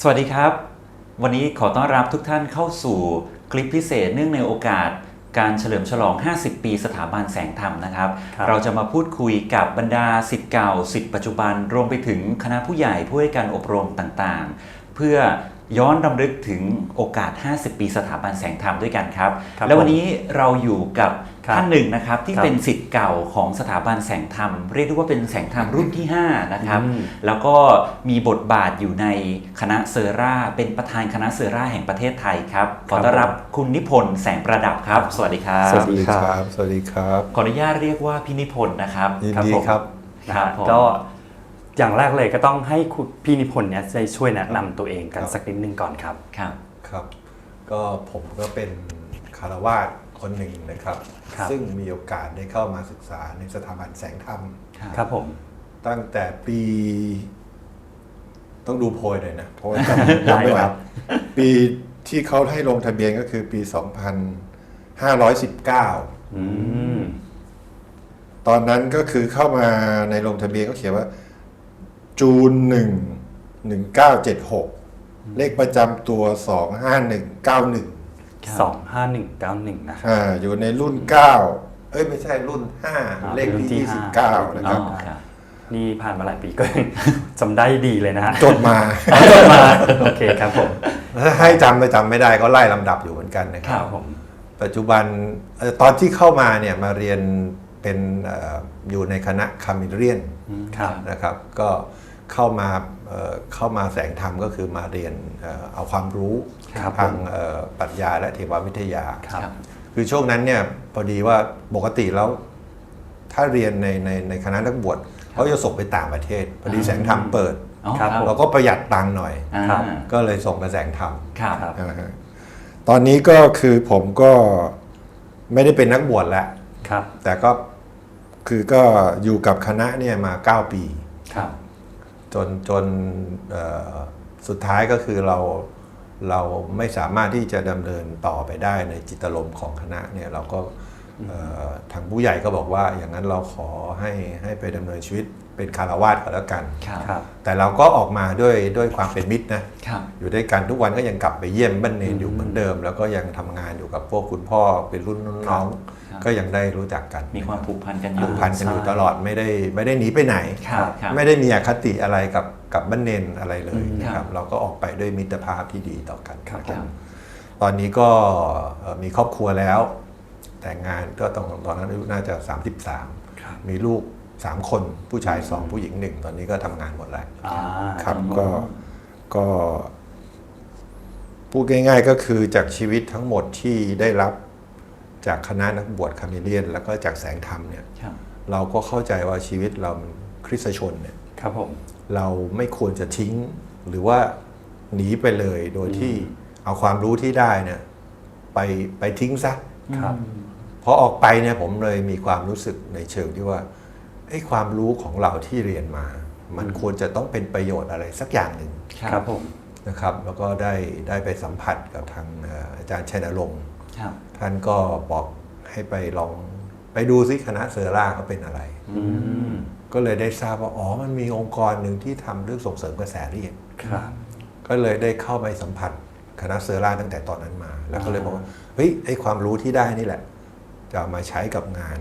สวัสดีครับ วันนี้ขอต้อนรับทุกท่านเข้าสู่คลิปพิเศษเนื่องในโอกาสการเฉลิมฉลอง 50 ปีสถาบันแสงธรรมนะครับครับเราจะมาพูดคุยกับบรรดาสิทธิ์เก่าสิทธิ์ปัจจุบัน รวมไปถึงคณะผู้ใหญ่ผู้ให้การอบรมต่างๆ เพื่อ ย้อนรำลึกถึงโอกาส 50 ปีสถาบันแสงธรรมด้วยกันครับ ครับและวันนี้เราอยู่กับครับท่านหนึ่งนะครับที่ครับเป็นสิทธิ์เก่าของสถาบันแสงธรรม เรียกได้ว่าเป็นแสงธรรมรุ่นที่ 5 นะครับ อืม แล้วก็มีบทบาทอยู่ในคณะเซอร่า เป็นประธานคณะเซอร่าแห่งประเทศไทยครับ ขอต้อนรับคุณนิพนธ์แสงประดับครับ สวัสดีครับ สวัสดีครับ สวัสดีครับ ขออนุญาตเรียกว่าพี่นิพนธ์นะครับยินครับดีผมครับ ครับผม ก็ อย่างแรกเลยก็ต้องให้คุณพี่นิพนธ์เนี่ยได้ช่วยแนะนำตัวเองกันสักนิดนึงก่อนครับ ครับ ครับ ก็ผมก็เป็นคารวาสคนหนึ่งนะครับ ครับ ซึ่งมีโอกาสได้เข้ามาศึกษาในสถาบันแสงธรรม ครับผม ตั้งแต่ปี ต้องดูโพยหน่อยนะเพราะว่าจำได้จำไม่คได้รับ ปีที่เขาให้ลงทะเบียนก็คือปี 2519 อืม ตอนนั้นก็คือเข้ามาในลงทะเบียนก็เขียนว่า จูนหนึ่งหนึ่งเก้าเจ็ดหกเลขประจำตัวสองห้าหนึ่งเก้าหนึ่งสองห้าหนึ่งเก้าหนึ่งนะครับอ่าอยู่ในรุ่นเก้าเอ้ยไม่ใช่รุ่นห้าอ่าเลขรุ่นที่ที่ยี่สิบห้าเก้า นะครับ อ๋อครับ นี่ผ่านมาหลายปีก็จำได้ดีเลยนะฮะจดมา จดมาโอเคครับผมถ้าให้จำไปจำไม่ได้ก็ไล่ลำดับอยู่เหมือนกันนะคครัรับบผม ปัจจุบันเอ่อตอนที่เข้ามาเนี่ยมาเรียนเป็นเอ่ออยู่ในคณะคามิเรียนครับ นะครับ ก็ เข้ามาเอ่อเข้ามาแสงธรรมก็คือมาเรียนเอ่อเอาความรู้ครับทางเอ่อปรัชญาและเทววิทยาครับคือช่วงนั้นเนี่ยพอดีว่าปกติแล้วถ้าเรียนในในในคณะนักบวชเขาจะส่งไปต่างประเทศ พอดีแสงธรรมเปิดอ๋อครับเราก็ประหยัดตังค์หน่อยอ่าครับก็เลยส่งไปแสงธรรมครับครับนะฮะตอนนี้ก็คือผมก็ไม่ได้เป็นนักบวชแล้วครับแต่ก็คือก็อยู่กับคณะเนี่ยมา 9 ปีครับ จนจนสุดท้ายก็คือเราเราไม่สามารถที่จะดำเนินต่อไปได้ในจิตลมของคณะเนี่ยเราก็ ทางผู้ใหญ่ก็บอกว่าอย่างนั้นเราขอให้ให้ไปดำเนินชีวิตเป็นคารวาสก่อนแล้วกันครับครับแต่เราก็ออกมาด้วยด้วยความเป็นมิตรนะครับอยู่ด้วยกันทุกวันก็ยังกลับไปเยี่ยมบ้านเนนอยู่เหมือนเดิม แล้วก็ยังทำงานอยู่กับพวกคุณพ่อเป็นรุ่นน้องครับๆก็ยังได้รู้จักกัน มีความผูกพันกันอผูยู่กพันกันอยู่ตลอดไม่ได้ไม่ได้หนีไปไหนครับครับไม่ได้มีอคติอะไรกับกับบ้านเนนอะไรเลยอืมนะคครัรับบเราก็ออกไปด้วยมิตรภาพที่ดีต่อกันครับครับตอนนี้ก็เอ่อมีครอบครัวแล้ว แต่งงานก็ตอนตอนนั้นอายุน่าจะ 33 มีลูก 3 คนผู้ชาย 2 ผู้หญิงหนึ่งตอนนี้ก็ทำงานหมดแล้วอ่าครับก็ก็ พูดง่าย ๆ ก็คือจากชีวิตทั้งหมดที่ได้รับจากคณะนักบวชคาเมเลียน แล้วก็จากแสงธรรมเนี่ยครับเราก็เข้าใจว่าชีวิตเรามันคริสตชนเนี่ยครับผมเราไม่ควรจะทิ้งหรือว่าหนีไปเลยโดยที่เอาความรู้ที่ได้เนี่ยไปไปทิ้งซะ ครับพอออกไปเนี่ยผมเลยมีความรู้สึกในเชิงที่ว่าไอ้ความรู้ของเราที่เรียนมา มันควรจะต้องเป็นประโยชน์อะไรสักอย่างหนึ่งครับผมนะครับ แล้วก็ได้ได้ไปสัมผัสกับทางเอ่ออาจารย์ชัยนรงค์ครับท่านก็บอกให้ไปลองไปดูซิคณะเซอร่าเขาเป็นอะไรอืมก็เลยได้ทราบว่า อ๋อ มันมีองค์กรหนึ่งที่ทำเรื่องส่งเสริมกระแสเรียนครับก็เลยได้เข้าไปสัมผัสคณะเซอร่าตั้งแต่ตอนนั้นมา แล้วก็เลยบอกว่า เฮ้ยไอความรู้ที่ได้นี่แหละ จะเอามาใช้กับงาน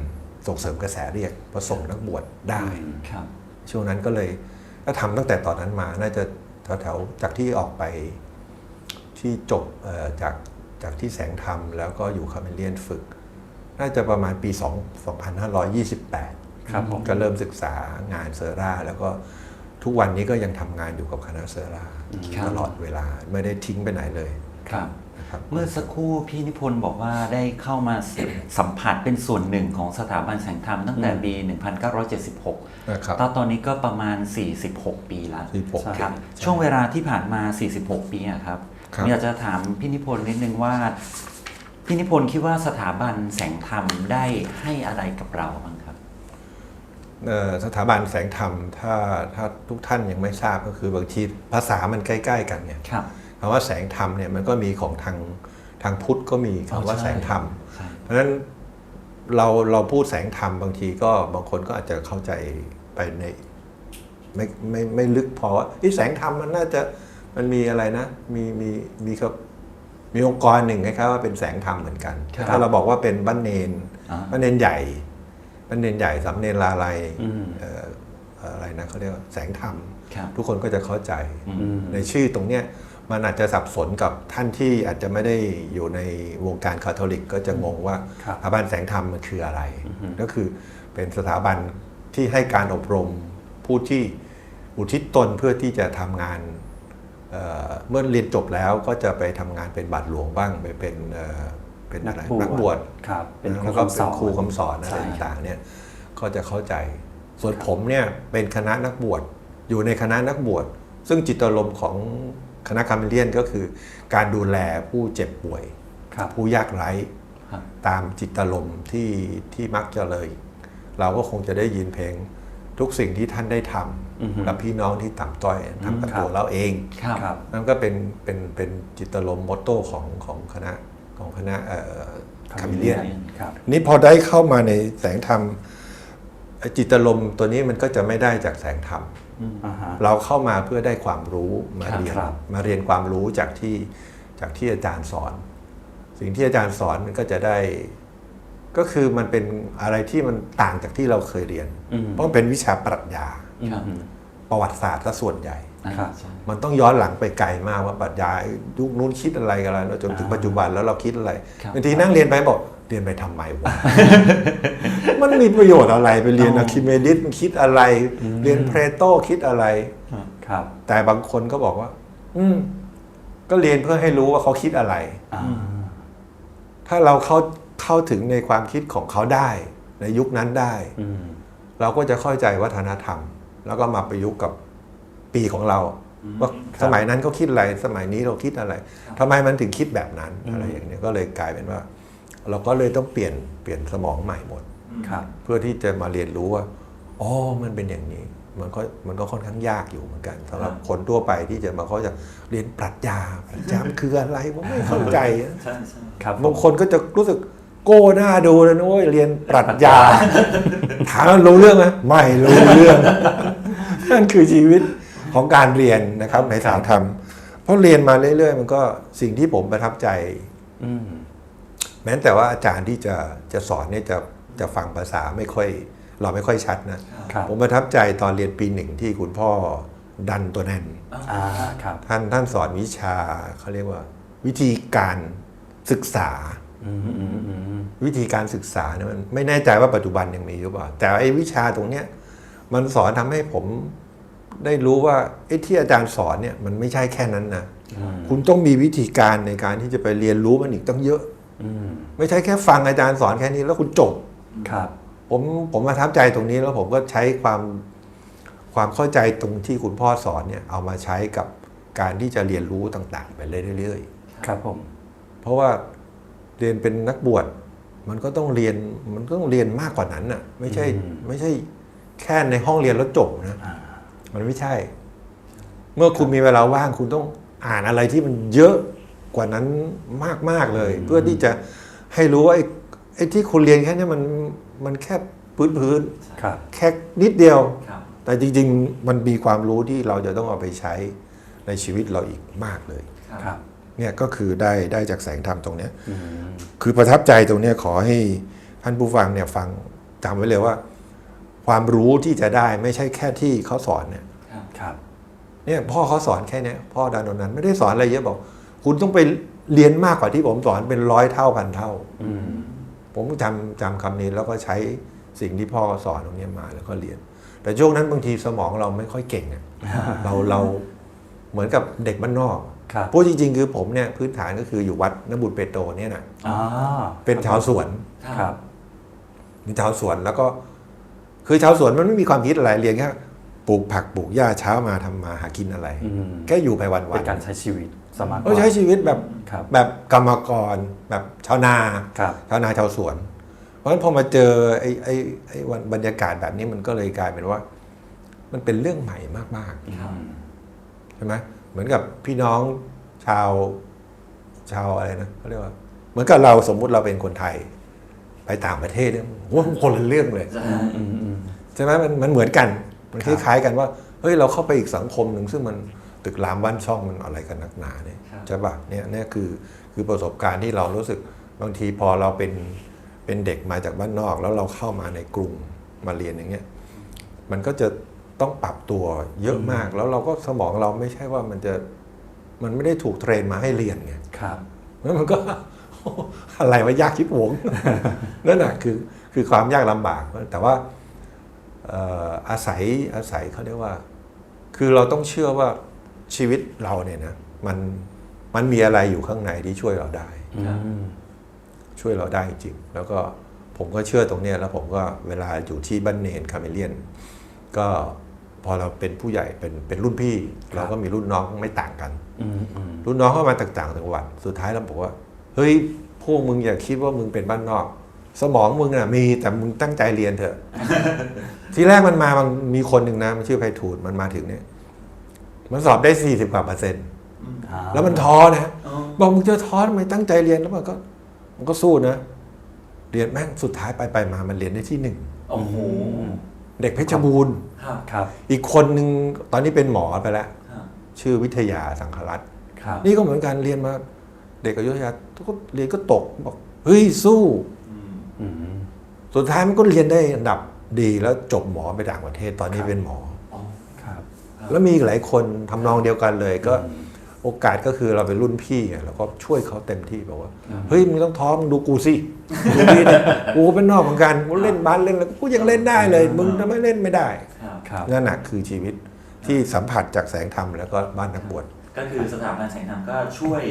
ส่งเสริมกระแสเรียกผสมนักบวชได้ครับ ช่วงนั้นก็เลยก็ทำตั้งแต่ตอนนั้นมาน่าจะแถวๆจากที่ออกไปที่จบเอ่อจากจากที่แสงธรรมแล้วก็อยู่คาเมเลียนฝึก น่าจะประมาณปี 2 2528 ครับผมก็เริ่มศึกษางานเซอร่า แล้วก็ทุกวันนี้ก็ยังทำงานอยู่กับคณะเซอร่าครับตลอดเวลาไม่ได้ทิ้งไปไหนเลย ครับนะครับ เมื่อสักครู่พี่นิพนธ์บอกว่าได้เข้ามาสัมผัสเป็นส่วนหนึ่งของสถาบันแสงธรรมตั้งแต่ปี 1976นะครับตอนตอนนี้ก็ประมาณ 46 ปีแล้ว46ครับใช่ช่วงเวลาที่ผ่านมา 46 ปีอะครับครับผมอยากจะถามพี่นิพนธ์นิดนึงว่า พี่นิพนธ์คิดว่าสถาบันแสงธรรมได้ให้อะไรกับเราบ้างครับเอ่อสถาบันแสงธรรมถ้าถ้าทุกท่านยังไม่ทราบก็คือบางทีภาษามันใกล้ ๆ กันเนี่ย ครับคำว่าแสงธรรมเนี่ยมันก็มีของทางทางพุทธก็มีคำว่าอ๋อใช่แสงธรรมใช่เพราะฉะนั้นเราเราพูดแสงธรรมบางทีก็บางคนก็อาจจะเข้าใจไปในไม่ไม่ไม่ลึกพอว่าเอ๊ะแสงธรรมมันน่าจะมันมีอะไรนะ มีมีมีครับมีองค์กรหนึ่งนะครับว่าเป็นแสงธรรมเหมือนกันครับถ้าเราบอกว่าเป็นบ้านเนนอ่าบ้านเนนใหญ่บ้านเนนใหญ่สำเนนลาลัยอืมเอ่ออะไรนะเขาเรียกว่าแสงธรรมครับทุกคนก็จะเข้าใจอืมในชื่อตรงเนี้ย มันอาจจะสับสนกับท่านที่อาจจะไม่ได้อยู่ในวงการคาทอลิก ก็จะงงว่าครับสถาบันแสงธรรมมันคืออะไร ก็คือเป็นสถาบันที่ให้การอบรมผู้ที่อุทิศตนเพื่อที่จะทำงานเอ่อเมื่อเรียนจบแล้วก็จะไปทำงานเป็นบาทหลวงบ้างไปเป็นเอ่อเป็นอะไรนักบวชครับเป็นครูแล้วก็คำสเป็นอนครูคำสอนอะไรใช่ต่างๆเนี่ยก็จะเข้าใจ ส่วนผมเนี่ยเป็นคณะนักบวชอยู่ในคณะนักบวชซึ่งจิตอารมณ์ของ คณะคาเมเลียนก็คือการดูแลผู้เจ็บป่วยครับผู้ยากไร้ครับตามจิตอารมณ์ที่ที่มักจะเลย เราก็คงจะได้ยินเพลงทุกสิ่งที่ท่านได้ทอือฮึำกับพี่น้องที่ต่ำต้อยทำกับครับตัวเราเองครับครับนั่นก็เป็นเป็นเป็นจิตอารมณ์มอตโต้ของของคณะของคณะคาเมเลียนครับนี่พอได้เข้ามาในแสงธรรมไอ้จิตลมณ์ตัวนี้มันก็จะไม่ได้จากแสงธรรมอ่าฮะ เราเข้ามาเพื่อได้ความรู้มาครับเรียนครับมาเรียนความรู้จากที่จากที่อาจารย์สอน สิ่งที่อาจารย์สอนมันก็จะได้ก็คือมันเป็นอะไรที่มันต่างจากที่เราเคยเรียนอืมเพราะมันเป็นวิชาปรัชญาครับอืมประวัติศาสตร์ซะส่วนใหญ่อ่าครับใช่ มันต้องย้อนหลังไปไกลมากว่าปรัชญายุคนู้นคิดอะไรกันแล้วจนถึงอ่าปัจจุบันแล้วเราคิดอะไรครับบางทีนั่งเรียนไปบอกเรียนไปทำไมวะ มันมีประโยชน์อะไรไปเรียนอะคิเมดิสมันคิดอะไร เรียนเพลโตคิดอะไรครับ แต่บางคนก็บอกว่า อืมก็เรียนเพื่อให้รู้ว่าเขาคิดอะไรอ่าถ้าเราเข้าเข้าถึงในความคิดของเขาได้ ในยุคนั้นได้อืมเราก็จะเข้าใจวัฒนธรรม แล้วก็มาประยุกต์กับ ปีของเราว่าครับสมัยนั้นเขาคิดอะไรสมัยนี้เราคิดอะไรทำไมมันถึงคิดแบบนั้นอะไรอย่างเนี้ยก็เลยกลายเป็นว่า เราก็เลยต้องเปลี่ยนเปลี่ยนสมองใหม่หมดครับเพื่อที่จะมาเรียนรู้ว่าอ๋อมันเป็นอย่างนี้มันก็มันก็ค่อนข้างยากอยู่เหมือนกันสำหรับคนทั่วไปที่จะมาเขาจะเรียนปรัชญาปรัชญามันคืออะไรผมไม่เข้าใจอะใช่ใช่ครับบางคนก็จะรู้สึกโก้หน้าดูเลยนะเว้ยเรียนปรัชญาถามว่ารู้เรื่องไหมไม่รู้เรื่องนั่นคือชีวิต ของการเรียนนะครับในสายธรรมเพราะเรียนมาเรื่อยๆ มันก็สิ่งที่ผมประทับใจอืมแม้แต่ว่าอาจารย์ที่จะจะสอนเนี่ยจะจะฟังภาษาไม่ค่อย เราไม่ค่อยชัดนะครับผมประทับใจตอนเรียนปีหนึ่งที่คุณพ่อดันตัวแน่นอ่าครับท่านท่านสอนวิชาเขาเรียกว่า วิธีการศึกษาอืมอืมอืมวิธีการศึกษาเนี่ยมันไม่แน่ใจว่าปัจจุบันยังมีหรือเปล่า แต่ไอ้วิชาตรงเนี้ย มันสอนทำให้ผม ได้รู้ว่าไอ้ที่อาจารย์สอนเนี่ยมันไม่ใช่แค่นั้นนะคุณต้องมีวิธีการในการที่จะไปเรียนรู้มันอีกตั้งเยอะอืมไม่ใช่แค่ฟังอาจารย์สอนแค่นี้แล้วคุณจบครับ ผมผมประทับใจตรงนี้แล้วผมก็ใช้ความความเข้าใจตรงที่คุณพ่อสอนเนี่ยเอามาใช้กับการที่จะเรียนรู้ต่างๆ ไปเรื่อยๆครับผม เพราะว่าเรียนเป็นนักบวชมันก็ต้องเรียนมันก็ต้องเรียนมากกว่านั้นน่ะ ไม่ใช่อืมไม่ใช่แค่ในห้องเรียนแล้วจบนะ มันไม่ใช่ เมื่อคุณมีเวลาว่างคุณต้องอ่านอะไรที่มันเยอะกว่านั้นมาก ๆ เลย เพื่อที่จะให้รู้ว่าไอ้ไอ้ที่คุณเรียนแค่เนี้มันมันแค่พื้นพื้นครับๆแค่นิดเดียวครับแต่จริง ๆ มันมีความรู้ที่เราจะต้องเอาไปใช้ในชีวิตเราอีกมากเลยครับเนี่ยก็คือได้ได้จากแสงธรรมตรงเนี้ยอืมคือประทับใจตรงเนี้ยขอให้ท่านผู้ฟังเนี่ยฟังจำไว้เลยว่า ความรู้ที่จะได้ไม่ใช่แค่ที่เขาสอนเนี่ยครับครับเนี่ยพ่อเขาสอนแค่เนี้ยพ่อดานนท์นั้น ไม่ได้สอนอะไรเยอะบอก คุณต้องไปเรียนมากกว่าที่ผมสอนเป็นร้อยเท่าพันเท่าอืมผมจำจำคำนี้แล้วก็ใช้สิ่งที่พ่อสอนตรงเนี้ยมาแล้วก็เรียน แต่ช่วงนั้นบางทีสมองเราไม่ค่อยเก่งอะเราเราเหมือนกับเด็กบ้านนอกครับพูดจริง ๆ คือผมเนี่ยพื้นฐานก็คืออยู่วัดนบุตรเปโตรเนี่ยนะอ่าเป็นชาวสวนครับเป็นชาวสวนแล้วก็ คือชาวสวนมันไม่มีความคิดอะไรเรียนแค่ปลูกผักปลูกหญ้าเช้ามาทำมาหากินอะไร อืมแค่อยู่ไปวันเป็นๆการใช้ชีวิตสมัครก็ใช้ชีวิตแบบครับ แบบกรรมกร แบบชาวนา ครับ ชาวนาชาวสวน เพราะฉะนั้นพอมาเจอไอ้ไอ้ไอ้วันบรรยากาศแบบนี้มันก็เลยกลายเป็นว่า มันเป็นเรื่องใหม่มากครับๆใช่ไหมเหมือนกับพี่น้องชาวชาวอะไรนะเขาเรียกว่า เหมือนกับเราสมมุติเราเป็นคนไทย ไปต่างประเทศเนี่ยโอ้โหคนละเรื่องเลยใช่อืมอืม ใช่ไหมมันมันเหมือนกันมันคครับล้ายๆกันว่าเฮ้ยเราเข้าไปอีกสังคมหนึ่งซึ่งมันตึกรามบ้านช่องมันอะไรกันนักหนาเนี่ยครับใช่ปะเนี่ยเนี่ยคือคือประสบการณ์ที่เรารู้สึกบางทีพอเราเป็นเป็นเด็กมาจากบ้านนอก แล้วเราเข้ามาในกรุงมาเรียนอย่างเงี้ยมันก็จะต้องปรับตัวเยอะมากแล้วเราก็สมองเราไม่ใช่ว่ามันจะมันไม่ได้ถูกเทรนมาให้เรียนไงครับแล้วมันก็อะไรว่ายากชิบหวงนั่นแหะคือคือความยากลำบากแต่ว่าเอ่ออาศัยอาศัยเขาเรียกว่า คือเราต้องเชื่อว่าชีวิตเราเนี่ยนะมันมันมีอะไรอยู่ข้างในที่ช่วยเราได้อืมช่วยเราได้จริง แล้วก็ผมก็เชื่อตรงเนี้ยแล้วผมก็เวลาอยู่ที่บ้านเนนคาเมเลียน ก็พอเราเป็นผู้ใหญ่เป็นเป็นรุ่นพี่ เราก็มีรุ่นน้องไม่ต่างกันอืมอืมรุ่นน้องเข้ามาต่างๆจังหวัดสุดท้ายเราบอกว่า เฮ้ยพวกมึงอย่าคิดว่ามึงเป็นบ้านนอก สมองมึงน่ะมีแต่มึงตั้งใจเรียนเถอะ ทีแรกมันมามันมีคนหนึ่งนะมันชื่อไพฑูรย์มันมาถึงเนี่ย มันสอบได้40กว่าเปอร์เซ็นต์อ่าแล้วมันท้อนะอ๋อบอกมึงจะท้อทำไมตั้งใจเรียนแล้วมันก็ มันก็สู้นะเรียนแม่งสุดท้ายไปไปมามันเรียนได้ที่หนึ่งโอ้โหเด็กเพชรบูรณ์ครับครับอีกคนหนึ่งตอนนี้เป็นหมอไปแล้วครับชื่อวิทยาสังครัตน์ครับนี่ก็เหมือนกันเรียนมา เด็กอยุธยาทุกคนเรียนก็ตกบอกเฮ้ยสู้อืมอืม สุดท้ายมันก็เรียนได้อันดับดีแล้วจบหมอไปต่างประเทศตอนนี้เป็นหมออ๋อครับแล้วมีอีกหลายคนทำนองเดียวกันเลยก็โอกาสก็คือเราเป็นรุ่นพี่ไงเราก็ช่วยเขาเต็มที่บอกว่า เฮ้ยมึงต้องท้อมึงดูกูสิดูดิเนี่ยกูก็เป็นนอกเหมือนกันกูเล่นบาสเล่นแล้วกูยังเล่นได้เลย มึงทำไมเล่นไม่ได้ครับครับนั่นแหะคือชีวิตที่สัมผัสจากแสงธรรมแล้วก็บ้านนักบวช ก็คือสถาบันแสงธรรมก็ช่วย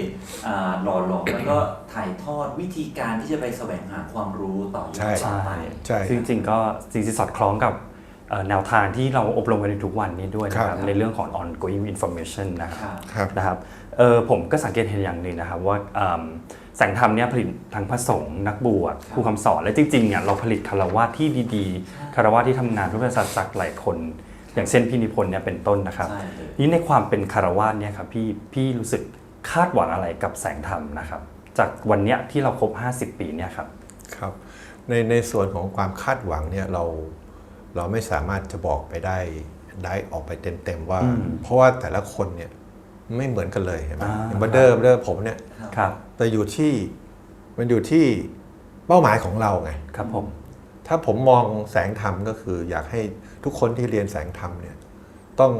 อ่าหล่อหลอมแล้วก็ถ่ายทอดวิธีการที่จะไปแสวงหาความรู้ต่อยอดใช่ต่อไปใช่ซึ่งจริงๆก็จริงๆสอดคล้องกับเอ่อแนวทางที่เราอบรมกันในทุกวันนี้ด้วยนะคครัรับบในเรื่องของ ongoing information นะครับครับครับนะครับเออผมก็สังเกตเห็นอย่างหนึ่งนะครับว่าอืมแสงธรรมเนี่ยผลิตทั้งพระสงฆ์นักบวชครูคำสอนและจริงๆเนี่ยเราผลิตคารวะที่ดีๆคารวะที่ทำงานทุกศาสตร์ศักดิ์หลายคน อย่างเช่นพี่นิพนธ์เนี่ยเป็นต้นนะครับใช่เลยนี่ในความเป็นคารวะเนี่ยครับพี่พี่รู้สึกคาดหวังอะไรกับแสงธรรมนะครับ จากวันเนี้ยที่เราครบ 50 ปีเนี่ยครับครับ ในในส่วนของความคาดหวังเนี่ยเราเราไม่สามารถจะบอกไปได้ได้ออกไปเต็มๆว่าอืมเพราะว่าแต่ละคนเนี่ยไม่เหมือนกันเลยเห็นไหมอ่าอย่างบัดเดิมเดิมผมเนี่ยครับแต่อยู่ที่มันอยู่ที่เป้าหมายของเราไงครับผม ถ้าผมมองแสงธรรมก็คือ อยากให้ทุกคนที่เรียนแสงธรรมเนี่ยต้อง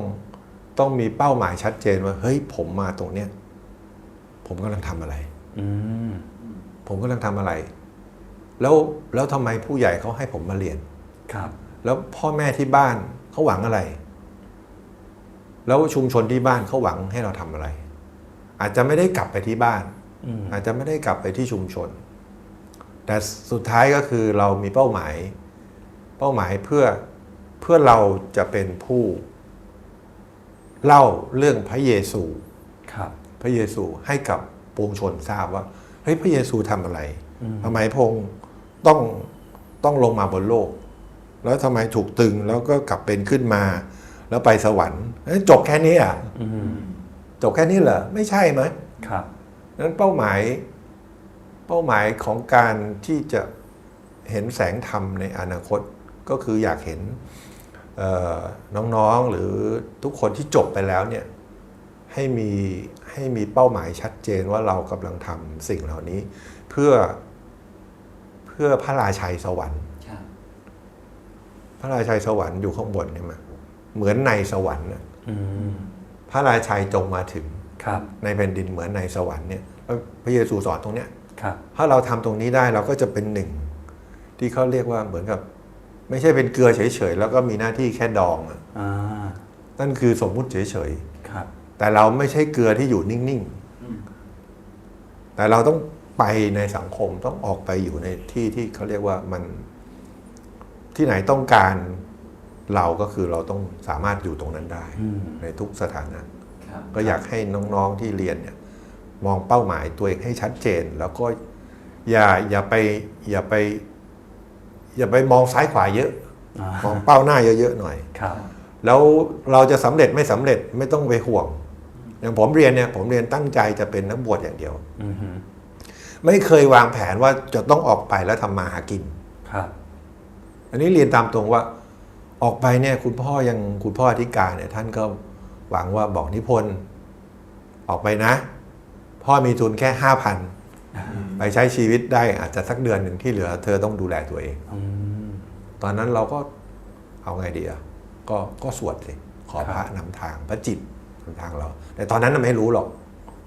ต้องมีเป้าหมายชัดเจนว่าเฮ้ยผมมาตรงเนี้ยผมกำลังทำอะไรอืมผมกำลังทำอะไร แล้วแล้วทำไมผู้ใหญ่เขาให้ผมมาเรียน ครับ แล้วพ่อแม่ที่บ้านเขาหวังอะไร แล้วชุมชนที่บ้านเขาหวังให้เราทำอะไร อาจจะไม่ได้กลับไปที่บ้านอืมอาจจะไม่ได้กลับไปที่ชุมชน แต่สุดท้ายก็คือเรามีเป้าหมาย เป้าหมายเพื่อเพื่อเราจะเป็นผู้ เล่าเรื่องพระเยซูครับ พระเยซูให้กับปวงชนทราบว่าเฮ้ยพระเยซูทำอะไรอืมทำไมพระองค์ต้องต้องลงมาบนโลก แล้วทำไมถูกตึงแล้วก็กลับเป็นขึ้นมา แล้วไปสวรรค์เอ้ยจบแค่นี้อะอืมจบแค่นี้เหรอไม่ใช่ไหมครับนั้นเป้าหมาย เป้าหมายของการที่จะเห็นแสงธรรมในอนาคตก็คืออยากเห็นเอ่อน้องๆหรือทุกคนที่จบไปแล้วเนี่ยให้มีให้มีเป้าหมายชัดเจนว่าเรากำลังทำสิ่งเหล่านี้ เพื่อเพื่อพระราชัยสวรรค์ครับพระราชัยสวรรค์อยู่ข้างบนเนี่ยมั้ยเหมือนในสวรรค์น่ะอืมพระราชัยจงมาถึงครับในแผ่นดินเหมือนในสวรรค์เนี่ยพระเยซูสอนตรงเนี้ยครับ ถ้าเราทำตรงนี้ได้เราก็จะเป็นหนึ่ง ที่เขาเรียกว่าเหมือนกับ ไม่ใช่เป็นเกลือเฉยๆแล้วก็มีหน้าที่แค่ดองอะอ่านั่นคือสมมุติเฉยครับๆแต่เราไม่ใช่เกลือที่อยู่นิ่งอืมๆแต่เราต้องไปในสังคมต้องออกไปอยู่ในที่ที่เขาเรียกว่ามันที่ไหนต้องการเราก็คือเราต้องสามารถอยู่ตรงนั้นได้อืมในทุกสถานะครับก็อยากให้น้องๆที่เรียนเนี่ย มองเป้าหมายตัวเองให้ชัดเจน แล้วก็อย่าอย่าไปอย่าไป อย่าไปมองซ้ายขวาเยอะอ่ามองเป้าหน้าเยอะๆหน่อยครับแล้วเราจะสำเร็จไม่สำเร็จไม่ต้องไปห่วง อย่างผมเรียนเนี่ยผมเรียนตั้งใจจะเป็นนักบวชอย่างเดียวอือฮึไม่เคยวางแผนว่าจะต้องออกไปแล้วทำมาหากินครับ อันนี้เรียนตามตรงว่า ออกไปเนี่ย คุณพ่อยังคุณพ่ออธิการเนี่ย ท่านก็หวังว่าบอกนิพนธ์ออกไปนะ พ่อมีทุนแค่ห้าพันไปใช้ชีวิตได้อาจจะสักเดือนหนึ่งที่เหลือ เธอต้องดูแลตัวเองอืมตอนนั้นเราก็เอาไงดีอะก็ก็สวดสิขอครับพระนำทางพระจิตนำทางเรา แต่ตอนนั้นน่ะไม่รู้หรอก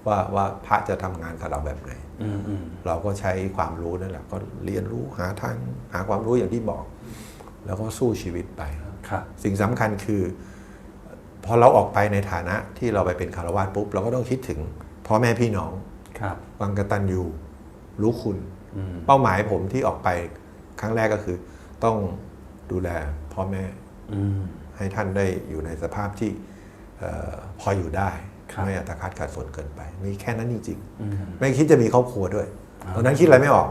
ว่าว่าพระจะทำงานกับเราแบบไหนอืมอืมเราก็ใช้ความรู้นั่นแหละก็เรียนรู้หาทางหาความรู้อย่างที่บอก แล้วก็สู้ชีวิตไปครับสิ่งสำคัญคือ พอเราออกไปในฐานะที่เราไปเป็นคารวาสปุ๊บ เราก็ต้องคิดถึง พ่อแม่พี่น้องครับวังกตัญญูรู้คุณอืมเป้าหมายผมที่ออกไปครั้งแรกก็คือ ต้องดูแลพ่อแม่อืมให้ท่านได้อยู่ในสภาพที่เออพออยู่ได้ครับไม่อัตคัดขาดสนเกินไป มีแค่นั้นจริงอืมๆไม่คิดจะมีครอบครัวด้วย ตอนนั้นคิดอะไรไม่ออก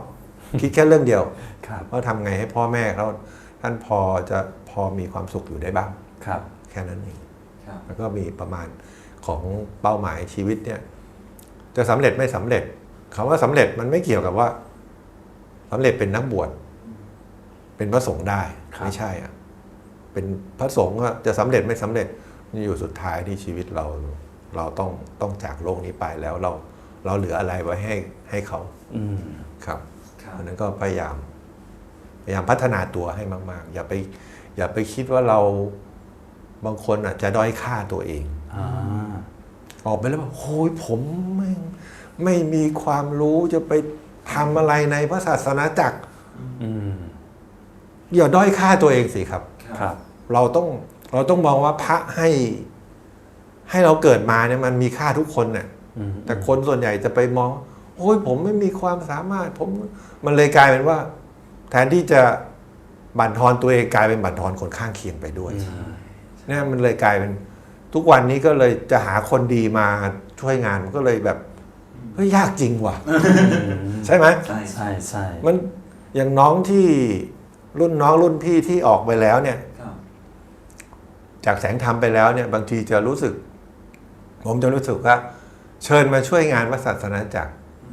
คิดแค่เรื่องเดียวครับว่าทำไงให้พ่อแม่เขาท่านพอจะพอมีความสุขอยู่ได้บ้างครับแค่นั้นเองครับแล้วก็มีประมาณของเป้าหมายชีวิตเนี่ย จะสำเร็จไม่สำเร็จคำว่าสำเร็จมันไม่เกี่ยวกับว่าสำเร็จเป็นนักบวชเป็นพระสงฆ์ได้ครับไม่ใช่อะเป็นพระสงฆ์อะจะสำเร็จไม่สำเร็จนี่อยู่สุดท้ายที่ชีวิตเราเราต้องต้องจากโลกนี้ไปแล้วเราเราเหลืออะไรไว้ให้ให้เขาอืมครับครับเพราะฉะนั้นก็พยายาม พยายามพัฒนาตัวให้มาก ๆ อย่าไป อย่าไปคิดว่าเราบางคนอาจจะด้อยค่าตัวเองอ่า ออกไปแล้วแบบโอ้ยผมไม่ไม่มีความรู้จะไปทำอะไรในพระศาสนาจักรอืมอย่าด้อยค่าตัวเองสิครับ ครับ เราต้องเราต้องมองว่าพระให้ ให้เราเกิดมาเนี่ยมันมีค่าทุกคนเนี่ยอืมแต่คนส่วนใหญ่จะไปมอง โอ้ยผมไม่มีความสามารถ ผมมันเลยกลายเป็นว่า แทนที่จะบั่นทอนตัวเองกลายเป็นบั่นทอนคนข้างเคียงไปด้วยเนี่ยมันเลยกลายเป็น ทุกวันนี้ก็เลยจะหาคนดีมาช่วยงานมันก็เลยแบบเฮ้ยยากจริงว่ะ ใช่ไหมใช่ใช่ใช่มันอย่างน้องที่รุ่นน้องรุ่นพี่ที่ออกไปแล้วเนี่ย ครับจากแสงธรรมไปแล้วเนี่ย บางทีจะรู้สึก ผมจะรู้สึกว่า เชิญมาช่วยงานวัดศาสนาจักร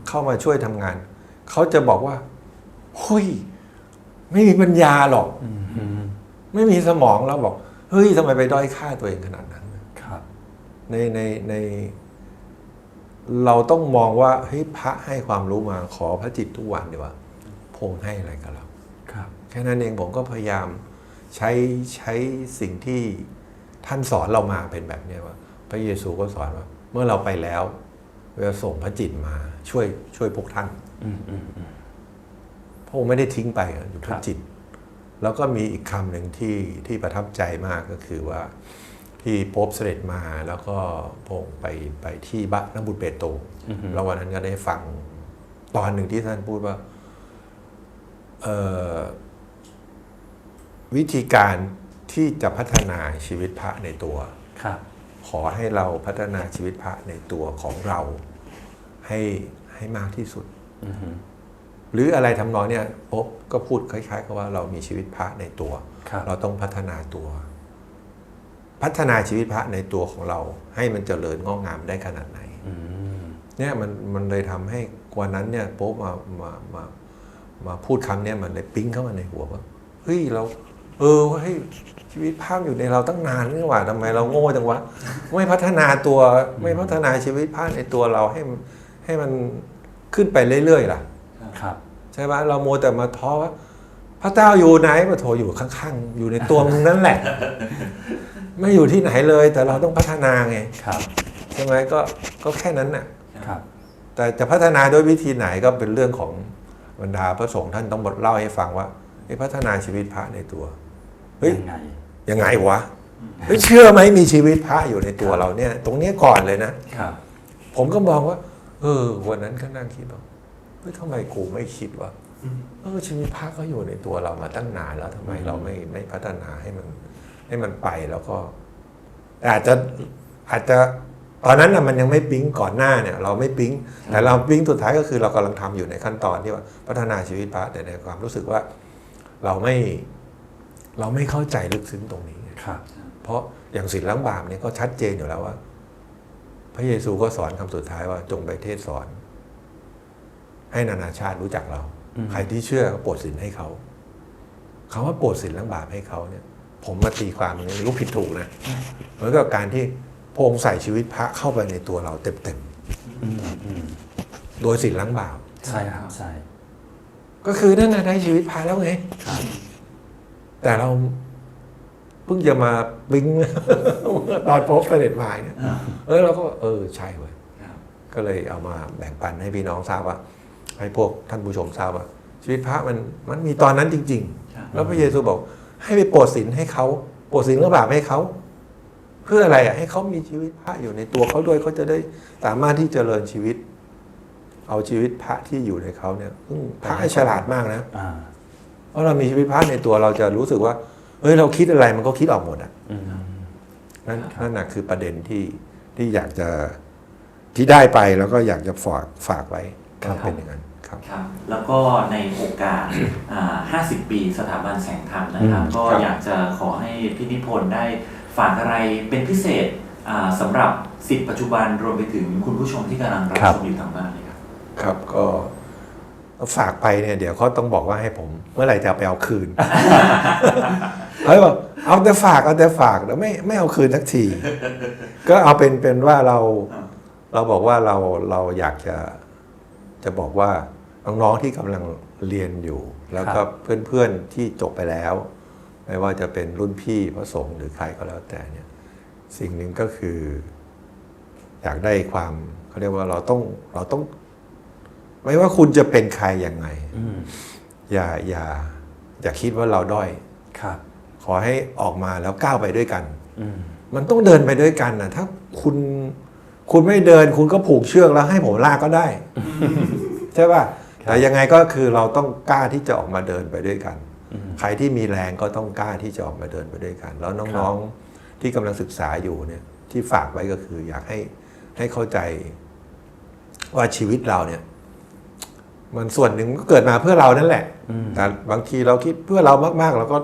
เข้ามาช่วยทำงาน เขาจะบอกว่าเฮ้ยไม่มีปัญญาหรอก อืมอืมไม่มีสมองแล้วบอก เฮ้ยทำไมไปด้อยค่าตัวเองขนาดนั้นครับ ในในในเราต้องมองว่าเฮ้ยพระให้ความรู้มาขอพระจิตทุกวันดีกว่าพงให้อะไรกับเราครับแค่นั้นเองผมก็พยายามใช้ใช้สิ่งที่ท่านสอนเรามาเป็นแบบเนี้ยว่า พระเยซูก็สอนว่า เมื่อเราไปแล้วเราส่งพระจิตมาช่วยช่วยพวกท่านอืมอืมอืมพระองค์ไม่ได้ทิ้งไปอะอยู่คพรัระบจิต แล้วก็มีอีกคำหนึ่งที่ที่ประทับใจมากก็คือว่า ที่โป๊ปเสด็จมาแล้วก็พระองค์ไปไปที่บ้านนบุตรเปโตรอือฮึแล้ววันนั้นก็ได้ฟังตอนหนึ่งที่ท่านพูดว่าเอ่อวิธีการที่จะพัฒนาชีวิตพระในตัวครับขอให้เราพัฒนาชีวิตพระในตัวของเราให้ให้มากที่สุดอือฮึหรืออะไรทำนองเนี่ยโป๊บก็พูดคล้ายๆกับว่าเรามีชีวิตพระในตัวครับเราต้องพัฒนาตัว พัฒนาชีวิตพระในตัวของเราให้มันเจริญงอกงามได้ขนาดไหนอืมเนี่ยมันมันเลยทำให้วันนั้นเนี่ยโป๊บมามามามาพูดคำเนี่ยมันเลยปิ๊งเข้ามาในหัวว่าเฮ้ยเรา เออเฮ้ยชีวิตภาพอยู่ในเราตั้งนานนี่หว่าทำไมเราโง่จังวะไม่พัฒนาตัวไม่พัฒนาชีวิตภาพในตัวเราให้มันให้มันขึ้นไปเรื่อยๆล่ะ ครับ ใช่ไหมเราโมวแต่มาท้อว่าพระเจ้าอยู่ไหนมาโถอยู่ข้างๆ อยู่ในตัวมึงนั่นแหละ ไม่อยู่ที่ไหนเลยแต่เราต้องพัฒนาไงครับใช่ไหมก็ก็แค่นั้นน่ะครับ แต่จะพัฒนาด้วยวิธีไหนก็เป็นเรื่องของบรรดาพระสงฆ์ท่านต้องบทเล่าให้ฟังว่าเฮ้ยพัฒนาชีวิตพระในตัวเฮ้ยยังไงยังไงวะเฮ้ยเชื่อไหมมีชีวิตพระอยู่ในตัวเราเนี่ย ตรงเนี้ยก่อนเลยนะครับ ผมก็มองว่า เออ วันนั้นก็นั่งคิดว่าเฮ้ยทำไมกูไม่คิดว่าเออชีวิตพระก็อยู่ในตัวเรามาตั้งนานแล้วทำไมเราไม่ไม่พัฒนาให้มัน ให้มันไปแล้วก็ อาจจะอาจจะตอนนั้นน่ะมันยังไม่ปิ๊งก่อนหน้าเนี่ย เราไม่ปิ๊งแต่เราปิ๊งสุดท้ายก็คือเรากำลังทำอยู่ในขั้นตอนที่ว่าพัฒนาชีวิตพระแต่ในความรู้สึกว่า เราไม่ เราไม่เข้าใจลึกซึ้งตรงนี้ไงครับเพราะอย่างศีลล้างบาปเนี่ยก็ชัดเจนอยู่แล้วว่าพพระเยซูก็สอนคำสุดท้ายว่าจงไปเทศสอน ให้นานาชาติรู้จักเรา ใครที่เชื่อก็โปรดสินให้เขาคำว่าโปรดสินล้างบาปให้เขาเนี่ย ผมมาตีความอย่างนี้ไม่รู้ผิดถูกนะเหมือนกับการที่พระองค์ใส่ชีวิตพระเข้าไปในตัวเราเต็มอืมอืมๆโดยสินล้างบาปใช่ครับใช่ก็คือนั่นนะได้ชีวิตพระแล้วไงแต่เราเพิ่งจะมาปิ๊งตอนพบเสด็จมาเนี่ยเออเราก็เออใช่เว้ยครับก็เลยเอามาแบ่งปันให้พี่น้องทราบว่า ให้พวกท่านผู้ชมทราบว่าชีวิตพระมันมันมีตอนนั้นจริงครับๆแล้วพระเยซูบอก ให้ไปโปรดสินให้เขาโปรดสินก็บาปให้เขาเพื่ออะไรอะให้เขามีชีวิตพระอยู่ในตัวเขาด้วยเขาจะได้สามารถที่จเจริญชีวิต เอาชีวิตพระที่อยู่ในเขาเนี่ยซึ่งพระให้ฉลาดมากนะอ่าเพราะเรามีชีวิตพระในตัวเราจะรู้สึกว่าเฮ้ยเราคิดอะไรมันก็คิดออกหมดอะอืมนั่นนั่นนะคือประเด็นที่ที่อยากจะที่ได้ไปแล้วก็อยากจะฝากฝากไว้ ครับเป็นอย่างนั้นครับครับ แล้วก็ในโอกาสอ่า50 ปีสถาบันแสงธรรมนะครับอืมก็ครับอยากจะขอให้พี่นิพนธ์ได้ฝากอะไรเป็นพิเศษอ่าสำหรับสิทธิปัจจุบันรวมไปถึงคุณผู้ชมที่กำลังรับชมอยู่ทางบ้านเลยครับ ครับก็ฝากไปเนี่ยเดี๋ยวเขาต้องบอกว่าให้ผม เมื่อไหร่จะเอาไปเอาคืนเฮ้ยบอกเอาแต่ฝากเอาแต่ฝากแล้วไม่ไม่เอาคืนสักที ก็เอาเป็นเป็นว่าเราครับเราบอกว่าเราเราอยากจะ จะบอกว่าน้องๆที่กำลังเรียนอยู่ แล้วก็เพื่อนๆที่จบไปแล้ว ไม่ว่าจะเป็นรุ่นพี่พระสงฆ์หรือใครก็แล้วแต่เนี่ยสิ่งหนึ่งก็คือ อยากได้ความเขาเรียกว่าเราต้องเราต้อง ไม่ว่าคุณจะเป็นใครยังไงอืมอย่าอย่า อย่าคิดว่าเราด้อยครับ ขอให้ออกมาแล้วก้าวไปด้วยกันอืมมันต้องเดินไปด้วยกันนะถ้าคุณ คุณไม่เดินคุณก็ผูกเชือกแล้วให้ผมลากก็ได้ ใช่ป่ะแต่ยังไงก็คือเราต้องกล้าที่จะออกมาเดินไปด้วยกันอืมใครที่มีแรงก็ต้องกล้าที่จะออกมาเดินไปด้วยกัน แล้วน้องๆที่กำลังศึกษาอยู่เนี่ย ที่ฝากไว้ก็คือ อยากให้ให้เข้าใจว่าชีวิตเราเนี่ย มันส่วนหนึ่งก็เกิดมาเพื่อเรานั่นแหละอืมแต่บางทีเราคิดเพื่อเรามากๆเราก็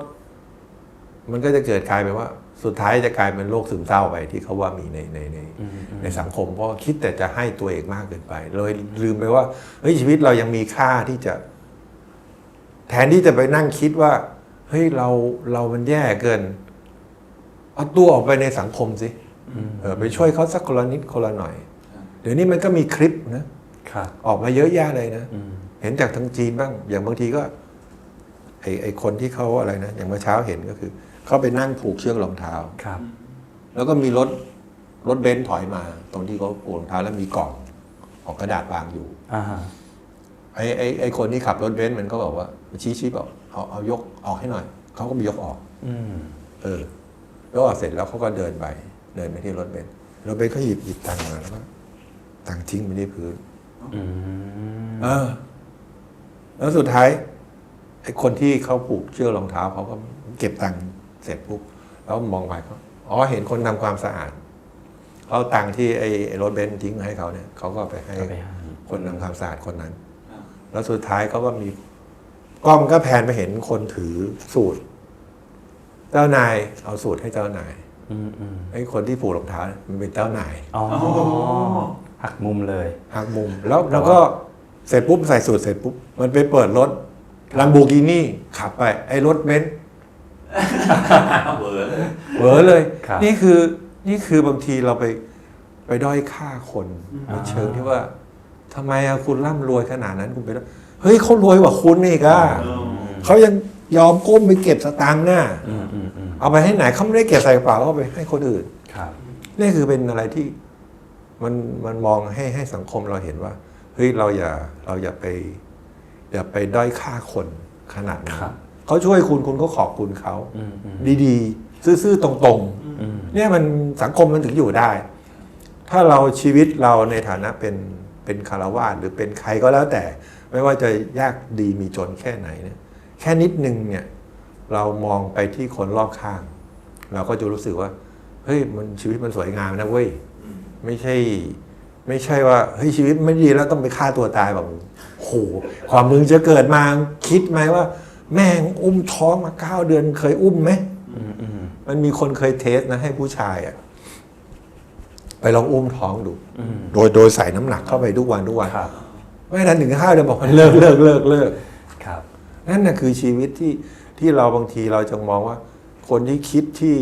มันก็จะเกิดกลายเป็นว่า สุดท้ายจะกลายเป็นโรคซึมเศร้าไปที่เขาว่ามีในในในอืมอืมในสังคม เพราะคิดแต่จะให้ตัวเองมากเกินไป เลยลืมไปว่าเฮ้ยชีวิตเรายังมีค่าที่จะ แทนที่จะไปนั่งคิดว่าเฮ้ยเราเรามันแย่เกินเอาตัวออกไปในสังคมสิอืมเออไปช่วยเขาสักคนละนิดคนละหน่อย เดี๋ยวนี้มันก็มีคลิปนะครับออกมาเยอะแยะเลยนะอืมเห็นจากทางจีนบ้าง อย่างบางทีก็ไอไอคนที่เขาอะไรนะ อย่างเมื่อเช้าเห็นก็คือ เขาไปนั่งผูกเชือกรองเท้า ครับ แล้วก็มีรถรถเบนซ์ถอยมา ตรงที่เขาผูกรองเท้าแล้วมีกล่องของกระดาษวางอยู่อ่าไอไอไอคนที่ขับรถเบนซ์มันก็บอกว่าชี้ชี้บอกเอาเอายกออกให้หน่อยเขาก็มียกออก อืม เออยกออกเสร็จแล้วเขาก็เดินไป เดินไปที่รถเบนซ์รถเบนซ์เขาหยิบหยิบตังค์มาแล้วก็ตังค์ทิ้งไปที่พื้น อืม เออ แล้วสุดท้ายไอ้คนที่เขาผูกเชือกรองเท้าเขาก็เก็บตังค์ เสร็จปุ๊บแล้วมองไปเขาอ๋อเห็นคนทำความสะอาดเขาเอาตังค์ที่ไอ้ไอ้รถเบนซ์ทิ้งให้เขาเนี่ยเขาก็ไปให้ก็ไปให้คนทำความสะอาดคนนั้นครับแล้วสุดท้ายเขาก็มีกล้องก็แพนไปเห็นคนถือสูตร เจ้านายเอาสูตรให้เจ้านายอืมอืมไอ้คนที่ผูกรองเท้าเนี่ยมันเป็นเจ้านายอ๋อหักมุมเลยหักมุมแล้วแล้วก็เสร็จปุ๊บใส่สูตรเสร็จปุ๊บมันไปเปิดรถลัมโบกินี่ขับไปไอ้รถเบนซ์ เวอร์เลยเหวอเลย ครับ นี่คือนี่คือบางทีเราไปไปด้อยค่าคนอ่าในเชิงที่ว่าทำไมอะคุณร่ำรวยขนาดนั้นคุณไปด้อยเฮ้ยเขารวยกว่าคุณนี่ก็เขายังยอมก้มไปเก็บสตางค์หน้าอืมอืมอืมเอาไปให้ไหนเขาไม่ได้เก็บใส่กระเป๋าเขาเอาไปให้คนอื่น ครับ นี่คือเป็นอะไรที่มันมันมองให้ให้สังคมเราเห็นว่าเฮ้ยเราอย่าเราอย่าไป อย่าไปด้อยค่าคนขนาดนั้นครับ เขาช่วยคุณคุณก็ขอบคุณเขาอืมอืมดีๆ ซื่อๆ ตรงๆอืมเนี่ยมันสังคมมันถึงอยู่ได้ ถ้าเราชีวิตเราในฐานะเป็นเป็นคารวาสหรือเป็นใครก็แล้วแต่ ไม่ว่าจะยากดีมีจนแค่ไหนเนี่ยแค่นิดนึงเนี่ย เรามองไปที่คนรอบข้าง เราก็จะรู้สึกว่าเฮ้ยมันชีวิตมันสวยงามนะเว้ยไม่ใช่ ไม่ใช่ว่าเฮ้ยชีวิตไม่ดีแล้วต้องไปฆ่าตัวตายแบบโหความมึงจะเกิดมาคิดไหมว่า แม่งอุ้มท้องมาเก้าเดือนเคยอุ้มไหมอืมอืมมันมีคนเคยเทสนะให้ผู้ชายอะไปลองอุ้มท้องดูอืมโดยโดยใส่น้ำหนักเข้าไปทุกวันทุกวันครับไม่ทันถึงข้าวเดี๋ยวบอกมันเลิกเลิกเลิกเลิกครับ นั่นน่ะคือชีวิตที่ที่เราบางทีเราจะมองว่า คนที่คิดที่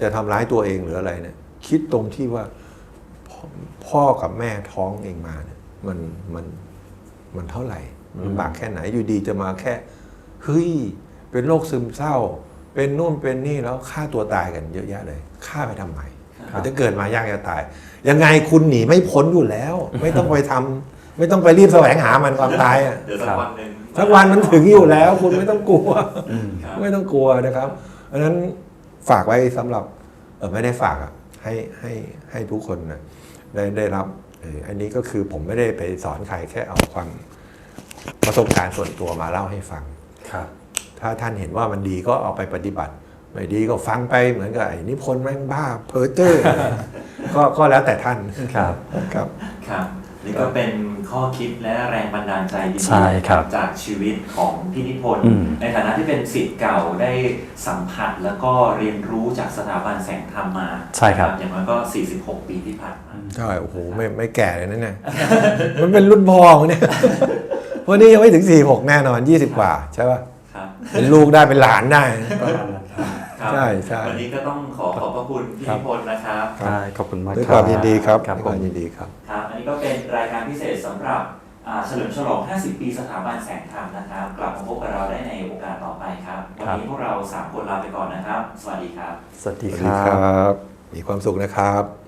จะทำร้ายตัวเองหรืออะไรเนี่ย คิดตรงที่ว่าพ่อพ่อกับแม่ท้องเองมาเนี่ยมันมันมันเท่าไหร่มันลำบากแค่ไหนอยู่ดีจะมาแค่ เฮ้ยเป็นโรคซึมเศร้า เป็นนู่นเป็นนี่แล้วฆ่าตัวตายกันเยอะแยะเลยฆ่าไปทำไมครับมันจะเกิดมายากจะตาย ยังไงคุณหนีไม่พ้นอยู่แล้ว ไม่ต้องไปทำไม่ต้องไปรีบแสวงหามันความตายอะเดี๋ยวสักวันหนึ่งสักวันมันถึงอยู่แล้ว คุณไม่ต้องกลัวครับไม่ต้องกลัวนะครับเพราะฉะนั้นฝากไว้สำหรับเออไม่ได้ฝากอะให้ให้ให้ทุกคนนะได้ได้รับเอออันนี้ก็คือผมไม่ได้ไปสอนใครแค่เอาความประสบการณ์ส่วนตัวมาเล่าให้ฟังครับ ถ้าท่านเห็นว่ามันดีก็เอาไปปฏิบัติ ไม่ดีก็ฟังไปเหมือนกับไอ้นิพนธ์แม่งบ้าเพ้อเจ้อก็ก็แล้วแต่ท่านครับครับครับนี่ก็เป็นข้อคิดและแรงบันดาลใจดีๆใช่ครับจากชีวิตของพี่นิพนธ์อืมในฐานะที่เป็นศิษย์เก่าได้สัมผัสแล้วก็เรียนรู้จากสถาบันแสงธรรมมาใช่ครับอย่างน้อยก็ 46 ปีที่ผ่านมาใช่โอ้โหไม่ไม่แก่เลยนะเนี่ยมันเป็นรุ่นพ่อของเนี่ย วันนี้ยังไม่ถึง 46 แน่นอน 20 กว่า ใช่ป่ะครับเป็นลูกได้เป็นหลานได้ ครับใช่ใช่ วันนี้ก็ต้องขอขอบพระคุณพี่ครับนิพนธ์นะครับครับ ได้ขอบคุณมากด้วยคครับวามยินดีครับครับด้วยผความม ยินดีครับ ครับ อันนี้ก็เป็นรายการพิเศษสำหรับอ่าเฉลิมฉลอง 50 ปีสถาบันแสงธรรมนะครับ กลับมาพบกับเราได้ในโอกาสต่อไปครับ วันนี้พวกเราสามคนลาไปก่อนนะครับ สวัสดีครับ สวัสสดีวัสคดีรัครับบมีความสุขนะครับ